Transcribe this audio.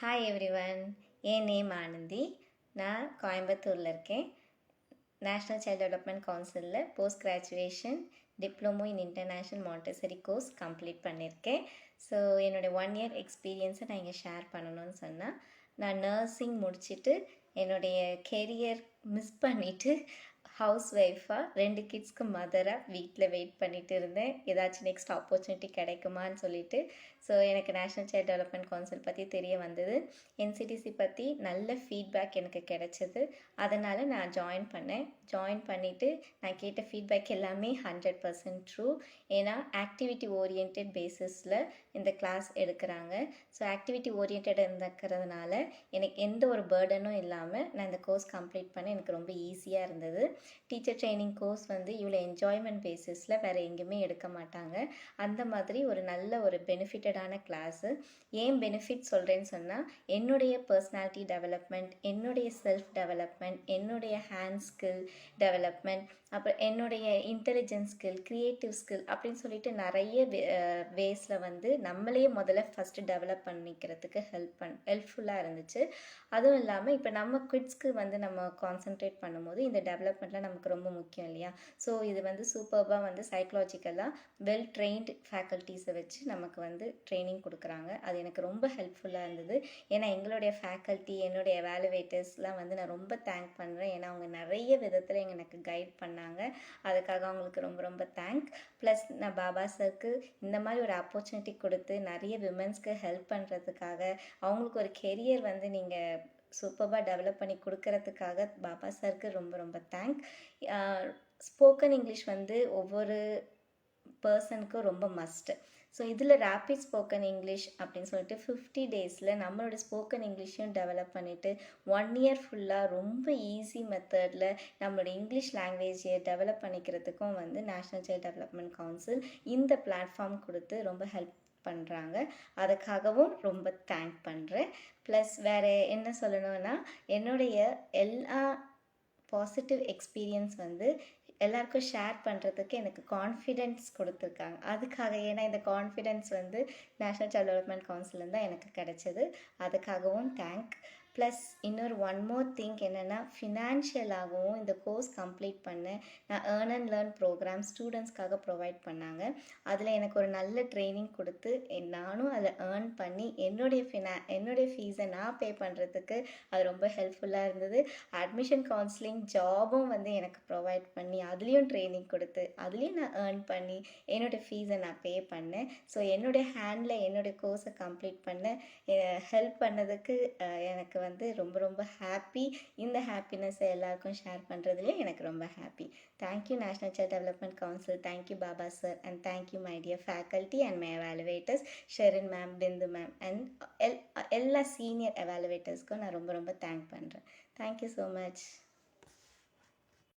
Hi everyone என் name Anandhi. நான் கோயம்புத்தூரில் இருக்கேன். நேஷ்னல் சைல்ட் டெவலப்மெண்ட் கவுன்சிலில் post graduation diploma in international Montessori course complete பண்ணியிருக்கேன் ஸோ என்னுடைய ஒன் இயர் எக்ஸ்பீரியன்ஸை நான் இங்கே ஷேர் பண்ணணும்னு சொன்னால் நான் நர்சிங் முடிச்சுட்டு என்னுடைய கெரியர் மிஸ் பண்ணிவிட்டு ஹவுஸ் ஒய்ஃபாக ரெண்டு கிட்ஸ்க்கு மதராக வீட்டில் வெயிட் பண்ணிட்டு இருந்தேன். ஏதாச்சும் நெக்ஸ்ட் ஆப்பர்ச்சுனிட்டி கிடைக்குமான்னு சொல்லிட்டு. ஸோ எனக்கு நேஷ்னல் சைல்ட் டெவலப்மெண்ட் கவுன்சில் பற்றி தெரிய வந்தது. என்சிடிசி பற்றி நல்ல ஃபீட்பேக் எனக்கு கிடைச்சது. அதனால் நான் ஜாயின் பண்ணேன். ஜாயின் பண்ணிவிட்டு நான் கேட்ட ஃபீட்பேக் எல்லாமே ஹண்ட்ரட் பர்சன்ட் ட்ரூ ஏன்னா ஆக்டிவிட்டி ஓரியன்ட் பேசிஸில் இந்த கிளாஸ் எடுக்கிறாங்க. ஸோ ஆக்டிவிட்டி ஓரியன்டாக இருக்கிறதுனால எனக்கு எந்த ஒரு பேர்டனும் இல்லாமல் நான் இந்த கோர்ஸ் கம்ப்ளீட் பண்ண எனக்கு ரொம்ப ஈஸியாக இருந்தது. டீச்சர் ட்ரைனிங் கோர்ஸ் வந்து இவ்வளோ என்ஜாய்மெண்ட் பேசிஸில் வேறு எங்கேயுமே எடுக்க மாட்டாங்க. அந்த மாதிரி ஒரு நல்ல ஒரு பெனிஃபிட்டடான கிளாஸு ஏன் பெனிஃபிட் சொல்கிறேன்னு சொன்னால் என்னுடைய பர்சனாலிட்டி டெவலப்மெண்ட் என்னுடைய செல்ஃப் டெவலப்மெண்ட் என்னுடைய ஹேண்ட் ஸ்கில் டெவலப்மெண்ட் அப்புறம் என்னுடைய இன்டெலிஜென்ஸ் ஸ்கில் க்ரியேட்டிவ் ஸ்கில் அப்படின்னு சொல்லிட்டு நிறைய வேஸில் வந்து நம்மளே முதல்ல ஃபஸ்ட்டு டெவலப் பண்ணிக்கிறதுக்கு ஹெல்ப் பண் ஹெல்ப்ஃபுல்லாக இருந்துச்சு. அதுவும் இல்லாமல் இப்போ நம்ம கிட்ஸ்க்கு வந்து நம்ம கான்சென்ட்ரேட் பண்ணும்போது இந்த டெவலப்மெண்ட்லாம் நமக்கு ரொம்ப முக்கியம் இல்லையா? ஸோ இது வந்து சூப்பர்பாக வந்து சைக்கலாஜிக்கலாக வெல் ட்ரெயின்டு ஃபேக்கல்ட்டிஸை வச்சு நமக்கு வந்து ட்ரைனிங் கொடுக்குறாங்க. அது எனக்கு ரொம்ப ஹெல்ப்ஃபுல்லாக இருந்தது. ஏன்னா எங்களுடைய ஃபேக்கல்ட்டி என்னுடைய வேலுவேட்டர்ஸ்லாம் வந்து நான் ரொம்ப தேங்க் பண்ணுறேன் ஏன்னா அவங்க நிறைய விதத்தில் எனக்கு கைட் பண்ணாங்க. அதுக்காக அவங்களுக்கு ரொம்ப ரொம்ப தேங்க் ப்ளஸ் நான் பாபா சருக்கு இந்த மாதிரி ஒரு ஆப்பர்ச்சுனிட்டி கொடுத்து நிறைய விமன்ஸ்க்கு ஹெல்ப் பண்ணுறதுக்காக அவங்களுக்கு ஒரு கெரியர் வந்து நீங்கள் சூப்பராக டெவலப் பண்ணி கொடுக்கறதுக்காக பாபா சாருக்கு ரொம்ப ரொம்ப தேங்க் ஸ்போக்கன் இங்கிலீஷ் வந்து ஒவ்வொரு பர்சனுக்கும் ரொம்ப மஸ்ட்டு ஸோ இதில் ரேப்பிட் ஸ்போக்கன் இங்கிலீஷ் அப்படின்னு சொல்லிட்டு ஃபிஃப்டி டேஸில் நம்மளோட ஸ்போக்கன் இங்கிலீஷையும் டெவலப் பண்ணிவிட்டு ஒன் இயர் ஃபுல்லாக ரொம்ப ஈஸி மெத்தடில் நம்மளோட இங்கிலீஷ் லாங்குவேஜை டெவலப் பண்ணிக்கிறதுக்கும் வந்து நேஷ்னல் சைல்ட் டெவலப்மெண்ட் கவுன்சில் இந்த பிளாட்ஃபார்ம் கொடுத்து ரொம்ப ஹெல்ப் பண்ணுறாங்க அதுக்காகவும் ரொம்ப தேங்க் பண்ணுறேன் ப்ளஸ் வேறு என்ன சொல்லணும்னா என்னுடைய எல்லா பாசிட்டிவ் எக்ஸ்பீரியன்ஸ் வந்து எல்லாருக்கும் ஷேர் பண்ணுறதுக்கு எனக்கு கான்ஃபிடென்ஸ் கொடுத்துருக்காங்க. அதுக்காக ஏன்னா இந்த கான்ஃபிடென்ஸ் வந்து நேஷ்னல் டெவலப்மெண்ட் கவுன்சில் தான் எனக்கு கிடைச்சது. அதுக்காகவும் தேங்க் ப்ளஸ் இன்னொரு ஒன் மோர் திங்க் என்னென்னா ஃபினான்ஷியலாகவும் இந்த கோர்ஸ் கம்ப்ளீட் பண்ண நான் ஏர்ன் அண்ட் லேர்ன் ப்ரோக்ராம் ஸ்டூடெண்ட்ஸ்க்காக ப்ரொவைட் பண்ணாங்க. அதில் எனக்கு ஒரு நல்ல ட்ரைனிங் கொடுத்து நானும் அதை ஏர்ன் பண்ணி என்னுடைய ஃபினா என்னுடைய ஃபீஸை நான் பே பண்ணுறதுக்கு அது ரொம்ப ஹெல்ப்ஃபுல்லாக இருந்தது. அட்மிஷன் கவுன்சிலிங் ஜாபும் வந்து எனக்கு ப்ரொவைட் பண்ணி அதுலேயும் ட்ரைனிங் கொடுத்து அதுலேயும் நான் ஏர்ன் பண்ணி என்னோடய ஃபீஸை நான் பே பண்ணேன். ஸோ என்னுடைய ஹேண்டில் என்னுடைய கோர்ஸை கம்ப்ளீட் பண்ண ஹெல்ப் பண்ணதுக்கு எனக்கு வந்து ரொம்ப ரொம்ப ஹாப்பி இந்த ஹாப்பினஸ்ஸை எல்லாருக்கும் ஷேர் பண்ணுறதுலேயே எனக்கு ரொம்ப happy thank you national child development council thank you Baba sir and thank you my dear faculty and my evaluators Sherin ma'am Bindu ma'am and L எல்லா சீனியர் எவாலுவேட்டர்ஸ்க்கும் நான் ரொம்ப ரொம்ப தேங்க் பண்ணுறேன் தேங்க்யூ ஸோ மச்